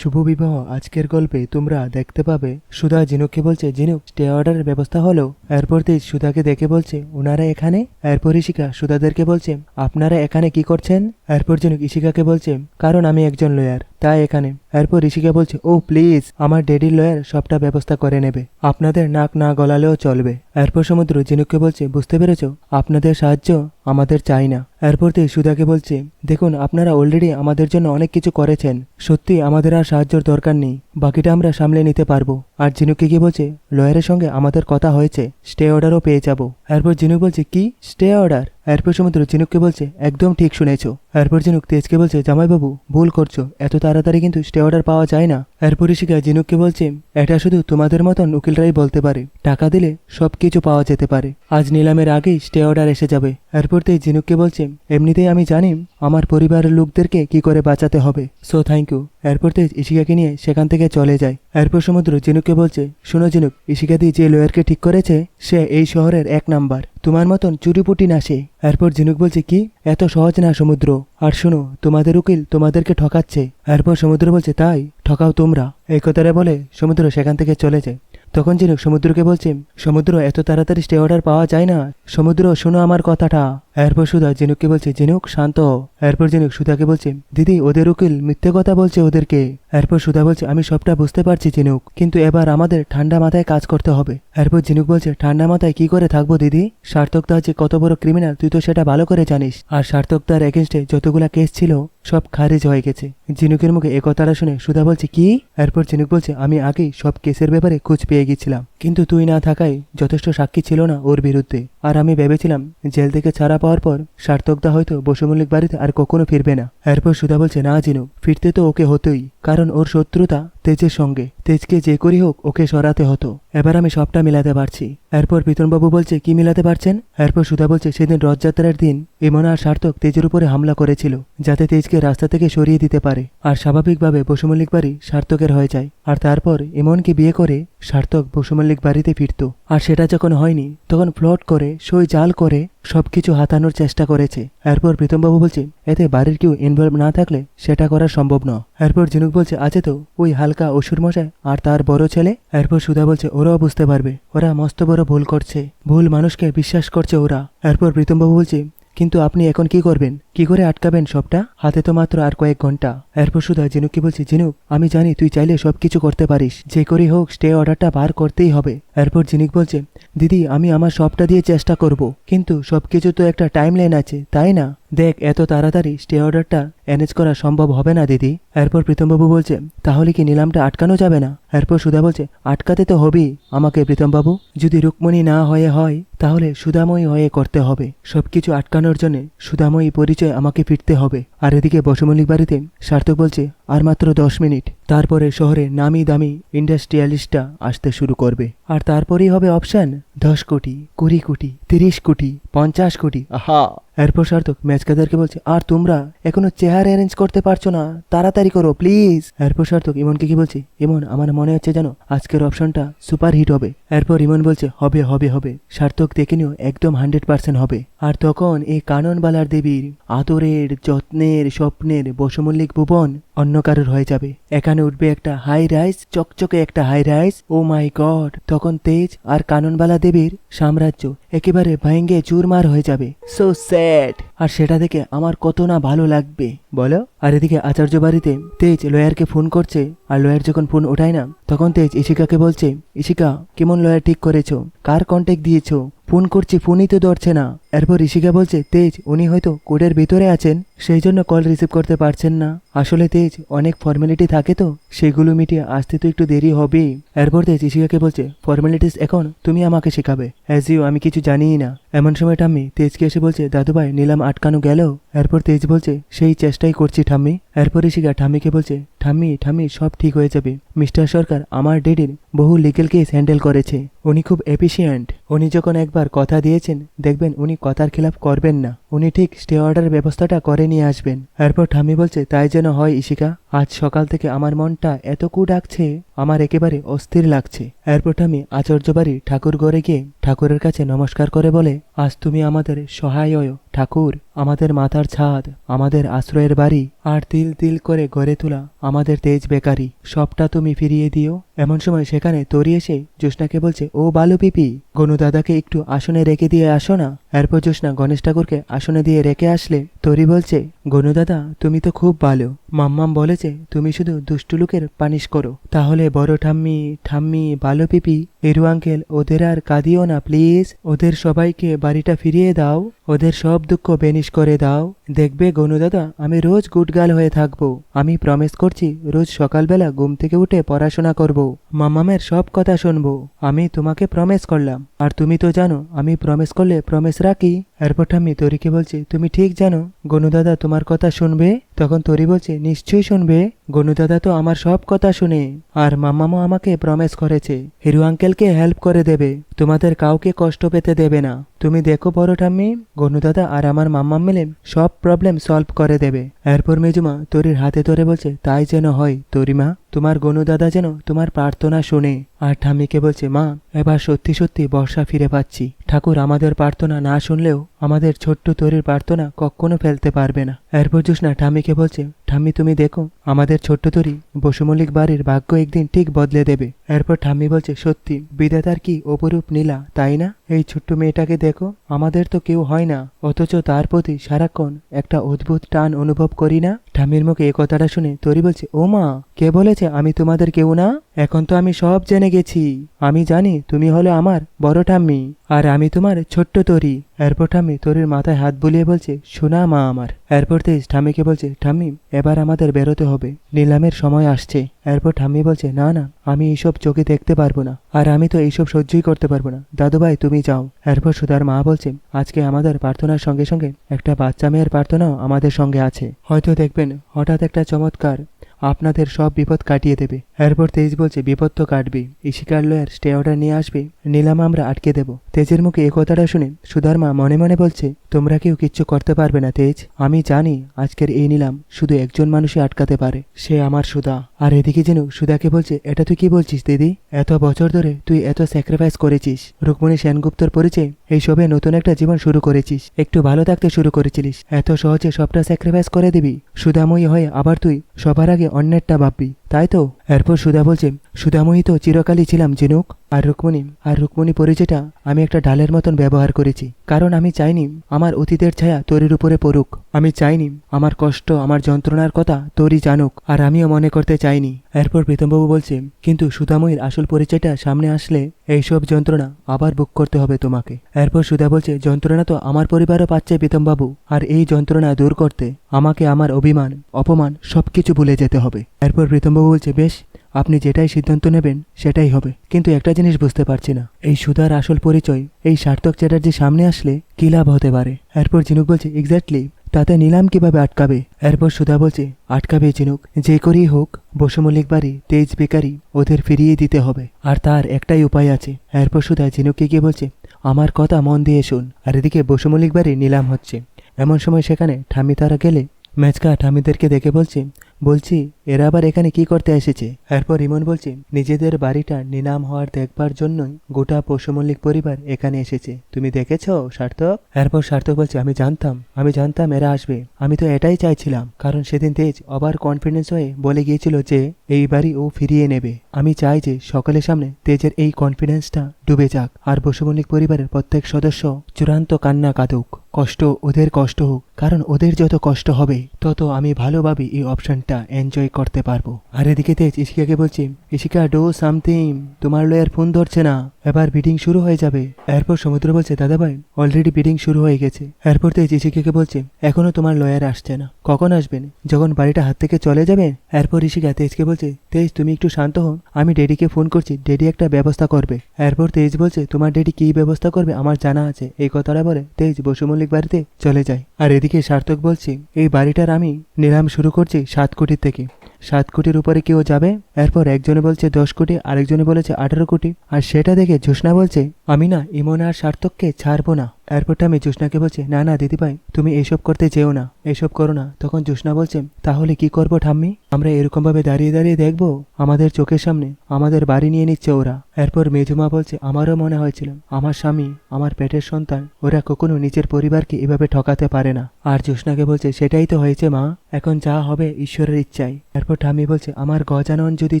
শুভ বিবাহ আজকের গল্পে তোমরা দেখতে পাবে, সুধা জিনুককে বলছে জিনুক স্টে অর্ডারের ব্যবস্থা হলো। এরপর তেজ সুধাকে দেখে বলছে, ওনারা এখানে? এরপর ইশিকা সুধাদেরকে বলছে, আপনারা এখানে কি করছেন? এরপর জিনুক ইশিকাকে বলছে, কারণ আমি একজন লয়ার তাই এখানে। এরপর ঋষিকা বলছে ও প্লিজ আমার ডেডির লয়ার সবটা ব্যবস্থা করে নেবে। আপনাদের নাক না গলালেও চলবে। এরপর সমুদ্র জিনুককে বলছে, বুঝতে পেরেছ? আপনাদের সাহায্য আমাদের চাই না। এরপর তে সুধাকে বলছে, দেখুন, আপনারা অলরেডি আমাদের জন্য অনেক কিছু করেছেন। সত্যি, আমাদের আর সাহায্যের দরকার নেই। বাকিটা আমরা সামলে নিতে পারব। আর জিনুককে গিয়ে বলছে লয়ারের সঙ্গে আমাদের কথা হয়েছে। স্টে অর্ডারও পেয়ে যাব। এরপর জিনুক বলছে, কি? স্টে অর্ডার এরপর সমুদ্র জিনুককে বলছে, একদম ঠিক শুনেছ। এরপর জিনুক তেজকে বলছে, জামাইবাবু, ভুল করছ। এত তাড়াতাড়ি কিন্তু স্টে অর্ডার পাওয়া যায় না। এরপর ঋষিকা জিনুককে বলছে, এটা শুধু তোমাদের মতন উকিলরাই বলতে পারে। টাকা দিলে সব কিছু পাওয়া যেতে পারে। আজ নিলামের আগেই স্টে অর্ডার এসে যাবে। এরপর তেজ জিনুককে বলছে, এমনিতেই আমি জানি, আমার পরিবারের লোকদেরকে কি করে বাঁচাতে হবে। So thank you. এরপর তেজ ইশিকাকে নিয়ে সেখান থেকে চলে যায়। এরপর সমুদ্র জিনুককে বলছে, শোনো জিনুক ইশিকা দিয়ে যে লয়ারকে ঠিক করেছে, সে এই শহরের এক নাম্বার। তোমার মতন চুরিপুটি না সে। এরপর জিনুক বলছে, কি? এত সহজ না সমুদ্র। আর শোনো, তোমাদের উকিল তোমাদেরকে ঠকাচ্ছে। এরপর সমুদ্র বলছে, তাই, ঠকাও তোমরা। এই কথাটা বলে সমুদ্র সেখান থেকে চলে যায়। তখন জিনুক সমুদ্রকে বলছে, সমুদ্র, এত তাড়াতাড়ি স্টে অর্ডার পাওয়া যায় না। সমুদ্র, শোনো আমার কথাটা। এরপর সুধা জিনুককে বলছে, জিনুক, শান্ত। এরপর জিনুক সুধাকে বলছে, দিদি, ওদের উকিল মিথ্যে কথা বলছে ওদেরকে। এরপর সুধা বলছে, আমি সবটা বুঝতে পারছি জিনুক, কিন্তু এবার আমাদের ঠান্ডা মাথায় কাজ করতে হবে। এরপর জিনুক বলছে, ঠান্ডা মাথায় কি করে থাকব দিদি? সার্থক সার্থকদা যে কত বড় ক্রিমিনাল তুই তো সেটা ভালো করে জানিস। আর সার্থক সার্থকদার এগেনস্টে যতগুলা কেস ছিল সব খারিজ হয়ে গেছে। জিনুকের মুখে এ কথাটা শুনে সুধা বলছে, কি? এরপর জিনুক বলছে, আমি আগেই সব কেসের ব্যাপারে খোঁজ পেয়ে গেছিলাম। কিন্তু তুই না থাকায় যথেষ্ট সাক্ষী ছিল না ওর বিরুদ্ধে। আর আমি ভেবেছিলাম, জেল থেকে ছাড়া পাওয়ার পর সার্থকদা হয়তো বসুমল্লিক বাড়িতে আর কখনো ফিরবে না। এরপর সুধা বলছে, না জিনুক ফিরতে তো ওকে হতোই। কারণ ওর শত্রুতা তেজের সঙ্গে। তেজকে যে করি হোক ওকে সরাতে হতো। এবার আমি সবটা মিলাতে পারছি। এরপর বিতনবাবু বলছে, কি মিলাতে পারছেন? এরপর সুধা বলছে, সেদিন রথযাত্রার দিন ইমন আর সার্থক তেজের উপরে হামলা করেছিল, যাতে তেজকে রাস্তা থেকে সরিয়ে দিতে পারে। আর স্বাভাবিকভাবে বসুমল্লিক বাড়ি সার্থকের হয়ে যায়। আর তারপর ইমনকে বিয়ে করে সার্থক বসুমল্লিক বাড়িতে ফিরত। আর সেটা যখন হয়নি, তখন ফ্লট করে, সই জাল করে, সবকিছু হাতানোর চেষ্টা করেছে। এরপর প্রীতমবাবু বলছে, এতে বাড়ির কেউ ইনভলভ না থাকলে সেটা করা সম্ভব নয়। এরপর ঝিনুক বলছে, আছে তো, ওই হালকা অসুর মশাই আর তার বড় ছেলে? এরপর সুধা বলছে, ওরাও বুঝতে পারবে, ওরা মস্ত বড় ভুল করছে, ভুল মানুষকে বিশ্বাস করছে ওরা। এরপর প্রীতমবাবু বলছে, কিন্তু আপনি এখন কি করবেন? কি করে আটকাবেন সবটা? হাতে তো মাত্র আর কয়েক ঘণ্টা। এরপর সুধা জিনুককে বলছে? জিনুক আমি জানি তুই চাইলে সবকিছু করতে পারিস। যে করেই হোক, স্টে অর্ডারটা বার করতেই হবে। এরপর জিনুক বলছে, দিদি, আমি আমার সবটা দিয়ে চেষ্টা করব। কিন্তু সবকিছু তো একটা টাইম লাইন আছে, তাই না? দেখ, এত তাড়াতাড়ি স্টে অর্ডারটা অ্যানেজ করা সম্ভব হবে না, দিদি। এরপর প্রীতমবাবু বলছে, তাহলে কি নিলামটা আটকানো যাবে না? এরপর সুধা বলছে, আটকাতে তো হবেই। আমাকে প্রীতমবাবু, যদি রুকমণি না হয়ে হয়, তাহলে সুধাময়ী হয়ে করতে হবে। সবকিছু আটকানোর জন্য সুধাময়ী পরিচয় আমাকে ফিরতে হবে। আর এদিকে বসমল্লিক বাড়িতে সার্থক বলছে আর মাত্র দশ মিনিট। তারপরে শহরে নামি দামি ইন্ডাস্ট্রিয়ালিস্টটা আসতে শুরু করবে। আর তারপরেই হবে অপশন দশ কোটি কুড়ি কোটি তিরিশ কোটি পঞ্চাশ কোটি। আহা! এরপর সার্থক ম্যাচকাদারকে বলছে আর তোমরা এখনও চেহারা অ্যারেঞ্জ করতে পারছ না। তাড়াতাড়ি করো প্লিজ এরপর সার্থক ইমনকে কি বলছে ইমন আমার মনে হচ্ছে জানো আজকের অপশনটা সুপার হিট হবে। এরপর ইমন বলছে হবে হবে হবে। সার্থক দেখে নিও একদম হান্ড্রেড পার্সেন্ট হবে। আর তখন এই কাননবালার দেবীর আদরের যত্নের স্বপ্নের বসমল্লিক ভুবন অন্য কারোর হয়ে যাবে। এখানে উঠবে একটা হাই রাইস চকচকে একটা high rise oh my god তখন তেজ আর কাননবালা দেবীর সাম্রাজ্য একেবারে ভেঙ্গে চুরমার হয়ে যাবে। সো স্যাড আর সেটা দেখে আমার কত না ভালো লাগবে। বলো? আর এদিকে আচার্য বাড়িতে তেজ লয়ারকে ফোন করছে। আর লয়ার যখন ফোন ওঠায় না, তখন তেজ ইশিকাকে বলছে, ইশিকা, কেমন লয়ার ঠিক করেছ? কার কন্ট্যাক্ট দিয়েছ? ফোন করছি, ফোনই তো ধরছে না। এরপর ঋষিকা বলছে, তেজ, উনি হয়তো কোডের ভিতরে আছেন। সেই জন্য কল রিসিভ করতে পারছেন না। আসলে তেজ, অনেক ফর্মালিটি থাকে তো, সেগুলো মিটিয়ে আসতে তো একটু দেরি হবেই। এরপর তেজ ঋষিকাকে বলছে ফর্মালিটিস এখন তুমি আমাকে শেখাবে। অ্যাজ ইউ আমি কিছু জানিই না। এমন সময় ঠাম্মি তেজকে এসে বলছে, দাদুভাই, নিলাম আটকানো গেল। এরপর তেজ বলছে, সেই চেষ্টাই করছি ঠাম্মি। এরপর ঋষিকা ঠাম্মিকে বলছে, ঠাম্মি ঠাম্মি, সব ঠিক হয়ে যাবে। মিস্টার সরকার আমার ডেডির বহু লিগেল কেস হ্যান্ডেল করেছে। উনি খুব এফিসিয়েন্ট উনি যখন একবার কথা দিয়েছেন, দেখবেন উনি কথার খেলাফ করবেন না। উনি ঠিক স্টে অর্ডারের ব্যবস্থাটা করে নিয়ে আসবেন। এরপর ঠামি বলছে, তাই যেন হয় ইশিকা আজ সকাল থেকে আমার মনটা এত কু ডাকছে আমার একেবারে অস্থির লাগছে। এরপর আমি আচার্য বাড়ি ঠাকুর ঘরে গিয়ে ঠাকুরের কাছে নমস্কার করে বলে, আজ তুমি আমাদের সহায় ঠাকুর, আমাদের মাথার ছাদ, আমাদের আশ্রয়ের বাড়ি, আর তিল তিল করে গড়ে তোলা আমাদের তেজ বেকারি। সবটা তুমি ফিরিয়ে দিও। এমন সময় সেখানে তরি এসে জ্যোৎস্নাকে বলছে, ও বালু পিপি, গনু দাদাকে একটু আসনে রেখে দিয়ে আসো না? এরপর জ্যোৎস্না গণেশ ঠাকুরকে আসনে দিয়ে রেখে আসলে তরি বলছে গনু দাদা, তুমি তো খুব ভালো। মাম্মাম বলেছে, তুমি শুধু দুষ্টুলুকের পানিশ করো। তাহলে বড় ঠাম্মি ঠাম্মি ভালো পিপি এরু আঙ্কেল ওদের আর কাঁদিও না প্লিজ ওদের সবাইকে বাড়িটা ফিরিয়ে দাও। ওদের সব দুঃখ বেনিশ করে দাও। দেখবে গনু দাদা, আমি রোজ গুটগাল হয়ে থাকব। আমি প্রমিস করছি, রোজ সকালবেলা ঘুম থেকে উঠে পড়াশোনা করব। মামামের সব কথা শুনব। আমি তোমাকে প্রমিস করলাম। আর তুমি তো জানো, আমি প্রমিস করলে প্রমিস রাখি। এরপর আমি তরিকে বলছি, তুমি ঠিক জানো, গনু দাদা তোমার কথা শুনবে? তখন তরি বলছে, নিশ্চয়ই শুনবে। গনু দাদা তো আমার সব কথা শুনে আর মাম্মামও আমাকে প্রমিস করেছে, হিরু আঙ্কেলকে হেল্প করে দেবে, তোমাদের কাউকে কষ্ট পেতে দেবে না। তুমি দেখো বড় ঠাম্মি, গনুদাদা আর আমার মাম্মা মিলে সব প্রবলেম সলভ করে দেবে। এরপর মেজুমা তরির হাতে ধরে বলছে, তাই যেন হয়, তরিমা, তোমার গনুদাদা যেন তোমার প্রার্থনা শোনে। আর ঠাম্মিকে বলছে, মা, এবার সত্যি সত্যি বর্ষা ফিরে পাচ্ছি। ঠাকুর আমাদের প্রার্থনা না শুনলেও আমাদের ছোট্ট তরির প্রার্থনা কখনো ফেলতে পারবে না। এরপর জোসনা ঠাম্মিকে বলছে, ঠাম্মি, তুমি দেখো, আমাদের ছোট্ট তরি বসুমল্লিক বাড়ির ভাগ্য একদিন ঠিক বদলে দেবে। এরপর ঠাম্মি বলছে, সত্যি, বিধাতার কি অপরূপ নীলা, তাই না? এই ছোট্ট মেয়েটাকে দেখো, আমাদের তো কেউ হয় না, অথচ তার প্রতি সারাক্ষণ একটা অদ্ভুত টান অনুভব করি না? ঠাম্মির মুখে এ কথাটা শুনে তরি বলছে, ও মা, কে বলেছে আমি তোমাদের কেউ না? এখন তো আমি সব জেনে গেছি। আমি জানি তুমি হলো আমার বড় ঠাম্মি, আর আমি তোমার ছোট্ট তরি। এরপর ঠাম্মি তরির মাথায় হাত বুলিয়ে বলছে, শোনা মা আমার। এরপর তেজ ঠাম্মিকে বলছে, ঠাম্মি, এবার আমাদের বেরোতে হবে। নিলামের সময় আসছে। এরপর ঠাম্মি বলছে, না না, আমি এইসব চোখে দেখতে পারব না। আর আমি তো এইসব সহ্যই করতে পারব না। দাদুভাই, তুমি যাও। এরপর সুধার মা বলছে, আজকে আমাদের প্রার্থনার সঙ্গে সঙ্গে একটা বাচ্চা মেয়ের প্রার্থনাও আমাদের সঙ্গে আছে। হয়তো দেখবেন হঠাৎ একটা চমৎকার আপনাদের সব বিপদ কাটিয়ে দেবে। এরপর তেজ বলছে, বিপদ তো কাটবে ইশিকার লয়ার স্টে অর্ডার নিয়ে আসবে। নিলাম আমরা আটকে দেব। তেজের মুখে এ কথাটা শুনে সুধার মা মনে মনে বলছে, তোমরা কেউ কিচ্ছু করতে পারবে না তেজ। আমি জানি আজকের এই নিলাম শুধু একজন মানুষই আটকাতে পারে। সে আমার সুধা। আর এদিকে যেন সুধাকে বলছে, এটা তুই কি বলছিস, দিদি? এত বছর ধরে তুই এত স্যাক্রিফাইস করেছিস। রুকমণি সেনগুপ্তর পরিচয় এইসবে নতুন একটা জীবন শুরু করেছিস। একটু ভালো থাকতে শুরু করেছিলিস। এত সহজে সবটা স্যাক্রিফাইস করে দিবি। সুধাময়ী হয়ে আবার তুই সবার আগে অন্যেরটা ভাববি। তাই তো? এরপর সুধা বলছে, সুধাময়ী তো চিরকালই ছিলাম জিনুক আর রুক্মণী আর রুক্মণী পরিচয়টা আমি একটা ডালের মতন ব্যবহার করেছি। কারণ আমি চাইনি আমার অতীতের ছায়া তোরির উপরে পড়ুক। আমি চাইনি আমার কষ্ট, আমার যন্ত্রণার কথা তোরই জানুক। আর আমিও মনে করতে চাইনি এরপর প্রীতমবাবু বলছে, কিন্তু সুধাময়ীর আসল পরিচয়টা সামনে আসলে এইসব যন্ত্রণা আবার বুক করতে হবে তোমাকে। এরপর সুধা বলছে, যন্ত্রণা তো আমার পরিবারও পাচ্ছে প্রীতমবাবু, আর এই যন্ত্রণা দূর করতে আমাকে আমার অভিমান, অপমান সবকিছু ভুলে যেতে হবে। এরপর প্রীতমবাবু বলছে, বেশ, আপনি যেটাই সিদ্ধান্ত নেবেন সেটাই হবে, কিন্তু একটা জিনিস বুঝতে পারছি না। এই সুধার আসল পরিচয়, এই সার্থক চ্যাটার্জি সামনে আসলে কি লাভ হতে পারে? এরপর ঝিনুক বলছে এক্স্যাক্টলি তাতে নিলাম কীভাবে আটকাবে? এরপর সুধা বলছে, আটকাবে চিনুক যে করেই হোক, বসুমল্লিক বাড়ি তেজ বেকারি ওদের ফিরিয়ে দিতে হবে। আর তার একটাই উপায় আছে। এরপর সুধা চিনুককে গিয়ে বলছে, আমার কথা মন দিয়ে শুন। আর এদিকে বসুমল্লিক বাড়ি নিলাম হচ্ছে। এমন সময় সেখানে ঠামি তারা গেলে, মেজকা ঠামিদেরকে দেখে বলছে বলছি, এরা আবার এখানে কি করতে এসেছে? এরপর ইমন বলছে, নিজেদের বাড়িটা নিলাম হওয়ার দেখবার জন্যই গোটা পশুমল্লিক পরিবার এখানে এসেছে। তুমি দেখেছ, সার্থক? এরপর সার্থক বলছে, আমি জানতাম আমি জানতাম এরা আসবে। আমি তো এটাই চাইছিলাম, কারণ সেদিন তেজ অবার কনফিডেন্স হয়ে বলে গিয়েছিল যে এই বাড়ি ও ফিরিয়ে নেবে। আমি চাই যে সকলের সামনে তেজের এই কনফিডেন্সটা ডুবে যাক, আর বসুমল্লিক পরিবারের প্রত্যেক সদস্য চূড়ান্ত কান্না কাঁদুক। কষ্ট, ওদের কষ্ট হোক, কারণ ওদের যত কষ্ট হবে, তত আমি ভালোভাবে এই অপশনটা এনজয় করতে পারব। আর এদিকে তেজ ইশিকাকে বলছি, ইশিকা ডো সামথিং তোমার লয়ার ফোন ধরছে না। এবার বিডিং শুরু হয়ে যাবে। এরপর সমুদ্র বলছে দাদা ভাই অলরেডি বিডিং শুরু হয়ে গেছে। এরপর তেজ ইশিকাকে বলছে, এখনও তোমার লয়ার আসছে না। কখন আসবেন? যখন বাড়িটা হাত থেকে চলে যাবে? এরপর ইশিকা তেজকে বলছে, তেজ, তুমি একটু শান্ত হও। আমি ডেডিকে ফোন করছি ডেডি একটা ব্যবস্থা করবে। এরপর তেজ বলছে, তোমার ডেডি কি ব্যবস্থা করবে? আমার জানা আছে। এই কথাটা বলে তেজ বসুমল্লিক বাড়িতে চলে যায়। আর এদিকে সার্থক বলছে, এই বাড়িটার আমি নিলাম শুরু করছি সাত কোটি থেকে। সাত কোটির উপরে কেউ যাবে? এরপর একজনে বলছে দশ কোটি, আরেকজনে বলেছে আঠারো কোটি। আর সেটা দেখে জোসনা বলছে, আমি না ইমন আর সার্থককে ছাড়বো না। এরপর আমি জোসনাকে বলছে, না না, দিদিভাই, তুমি এসব করতে যেও না, এসব করো না। তখন জোসনা বলছে, তাহলে কি করব ঠাম্মি? আমরা এরকম ভাবে দাঁড়িয়ে দাঁড়িয়ে দেখব? আমাদের চোখের সামনে, আমাদের বাড়ি নিয়ে নিচ্ছে ওরা। এরপর মেজুমা বলছে, আমারও মনে হয়েছিল, আমার স্বামী, আমার পেটের সন্তান, ওরা কখনো নিজের পরিবারকে এভাবে ঠকাতে পারে না। আর জোসনাকে বলছে, সেটাই তো হয়েছে, মা। এখন যা হবে ঈশ্বরের ইচ্ছাই এরপর ঠাম্মি বলছে, আমার গজানন যদি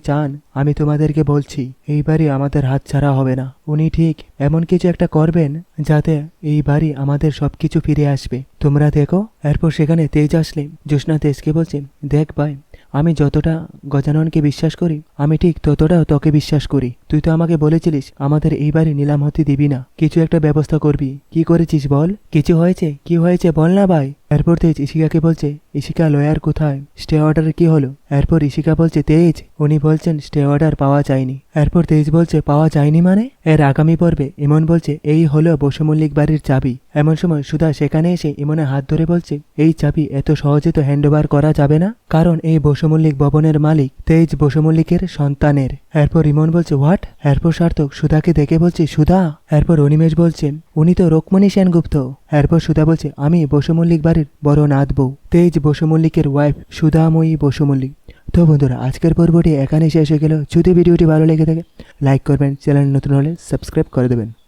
চান, আমি তোমাদেরকে বলছি এইবারই আমাদের হাত ছাড়া হবে না। উনি ঠিক এমন কিছু একটা করবেন, যাতে এই বাড়ি আমাদের সব কিছু ফিরে আসবে। তোমরা দেখো, এরপর সেখানে তেজ আসলে। জ্যোৎস্না তেজকে বলছে, দেখ ভাই আমি যতটা গজাননকে বিশ্বাস করি, আমি ঠিক ততটাও তোকে বিশ্বাস করি। তুই তো আমাকে বলেছিলিস, আমাদের এই বাড়ি নিলাম হতে দিবি না। কিছু একটা ব্যবস্থা করবি। কি করেছিস বল? কিছু হয়েছে? কি হয়েছে বল না ভাই। এরপর তেজ ইশিকাকে বলছে ইশিকা লয়ার কোথায়? স্টে অর্ডারের কি হলো? এরপর ইশিকা বলছে, তেজ, উনি বলছেন স্টে অর্ডার পাওয়া যায়নি। এরপর তেজ বলছে, পাওয়া যায়নি মানে? এর আগামী পর্বে ইমন বলছে, এই হলো বসুমল্লিক বাড়ির চাবি। এমন সময় সুধা সেখানে এসে ইমনে হাত ধরে বলছে, এই চাবি এত সহজে তো হ্যান্ডওভার করা যাবে না? কারণ এই বসুমল্লিক ভবনের মালিক তেজ বসুমল্লিকের সন্তানের। এরপর ইমন বলছে, হোয়াট? এরপর সার্থক, সুধাকে দেখে বলছে, সুধা? এরপর অনিমেষ বলছে উনি তো রোকমণি সেনগুপ্ত। এরপর সুধা বলছে, আমি বসুমল্লিক বাড়ির বড় নাথ বউ। তেজ বসুমল্লিকের ওয়াইফ সুধাময়ী বসুমল্লিক তো বন্ধুরা, আজকের পর্বটি এখানে শেষ হয়ে গেল। যদি ভিডিওটি ভালো লেগে থাকে লাইক করবেন, চ্যানেল নতুন হলে সাবস্ক্রাইব করে দেবেন।